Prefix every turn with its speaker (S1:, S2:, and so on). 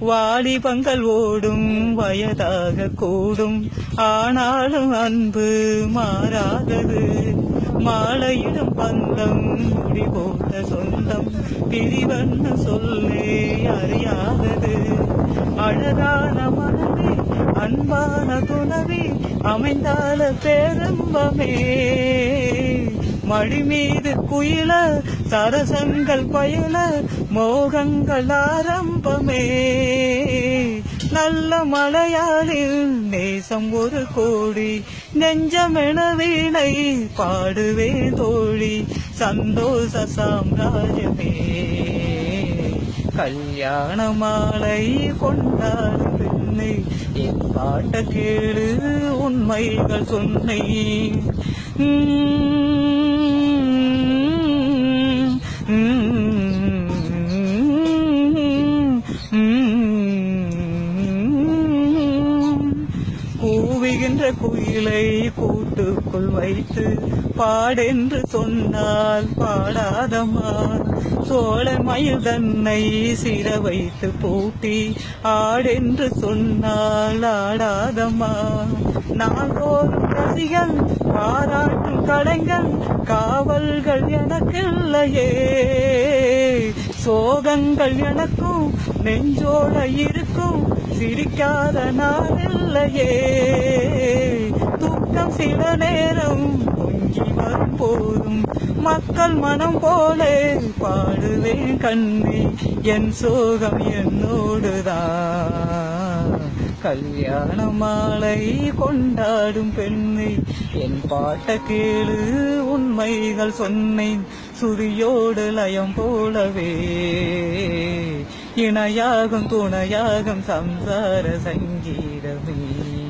S1: வாலிபங்கள் ஓடும் வயதாக கூடும். ஆனாலும் அன்பு மாறாதது. மாலையிடும் பந்தம் முடி போட்ட சொந்தம். பிரிவன்னு சொல்லே அறியாதது. அழகான மனமே அன்பான துணவி அமைந்தால பேரம்பமே. மடி மீது குயில சரசங்கள் பயல மோகங்கள் ஆரம்பமே. நல்ல மலையாளில் நேசம் ஒரு கோடி நெஞ்சமென வீணை பாடுவே தோழி சந்தோஷ சாம்ராஜ்யமே. கல்யாண மாலை கொண்டாடும் பெண்ணை என் பாட்ட கேடு உண்மைகள் சொன்னேன் கூவுகின்ற குயிலை கூட்டுக்குள் வைத்து பாடென்று சொன்னால் பாடாதமா சோழ மயில் தன்னை சிர வைத்து பூட்டி ஆடென்று சொன்னால் ஆடாதமா நாள்தோறும் ரசிகன் பாராட்டும் கடைகள் காவல்கள் எனக்கில்லையே. சோகங்கள் எனக்கும் நெஞ்சோட இருக்கும் சிரிக்காத நாளில்லையே தூக்கம் சில நேரம் பொங்கி வரும் போதும். மக்கள் மனம் போலே பாடுவேன் கண்ணே என் சோகம் என்னோடுதான். கல்யாண மாலை கொண்டாடும் பெண்ணை என் பாட்ட கேளு உண்மைகள் சொன்னேன். சுரியோடு லயம் போலவே இணையாகும் துணையாகும் சம்சார சங்கீதமே.